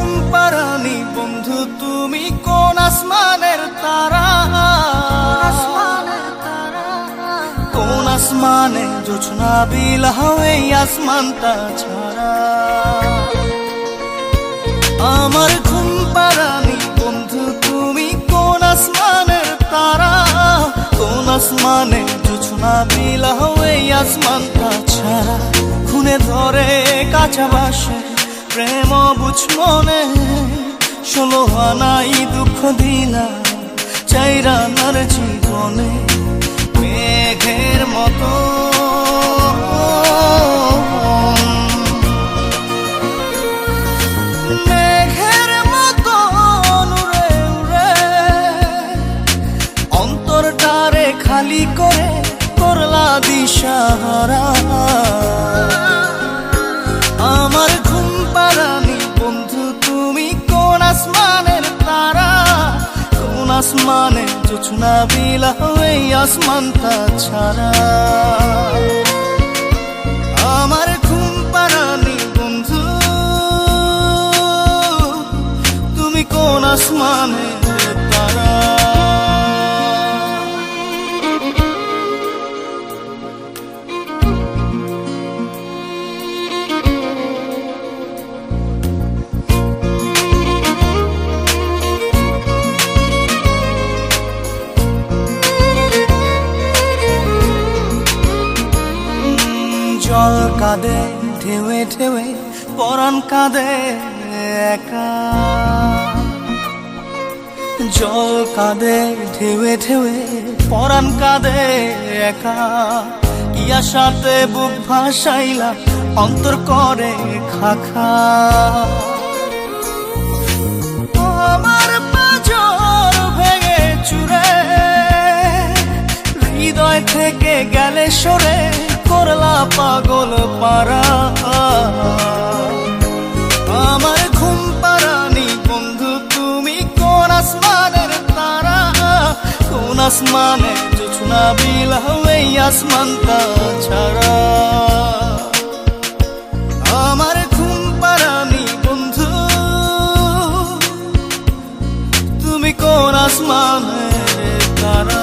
কোন পারানি বন্ধু তুমি কোন আসমানের তারা? কোন আসমানে জোছনা বিলাও এই আসমানটা ছাড়া? আমার ঘুম পারানি বন্ধু তুমি কোন আসমানের তারা? কোন আসমানে জোছনা বিলাও এই আসমানটা ছাড়া? খুনে ধরে কাঁচা প্রেম বুঝ মনে, ষোলো আনাই দুঃখ দিলা চাইরা নার জীবনে মেঘের মতো। খালি করে করলা দিশাহারা। আসমানে জোছনা বিলা এই আসমানটা ছাড়া। আমার ঘুম পারানি বন্ধু তুমি কোন আসমানের জল কাঁদে ঠেউে ঠেউে পরাণ কাঁদে একা। জল কাঁদে ঢেউে ঢেউে পরাণ কাঁদে একা। ইয়া সাথে বুক ভাসাইলা, অন্তর করে খাখা। পাগল পারা আমার ঘুম পারানি বন্ধু, তুমি কোন আসমানের তারা? কোন আসমানে জোছনা বিলাও এই আসমানটা ছাড়া আমার ঘুম পারানি বন্ধু, তুমি কোন আসমানের তারা?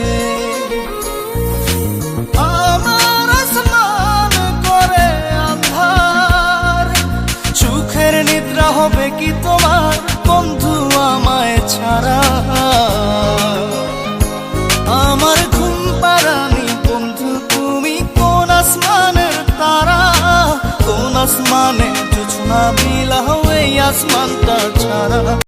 আসমানে জোছনা বিলাও এই আসমানটা ছাড়া।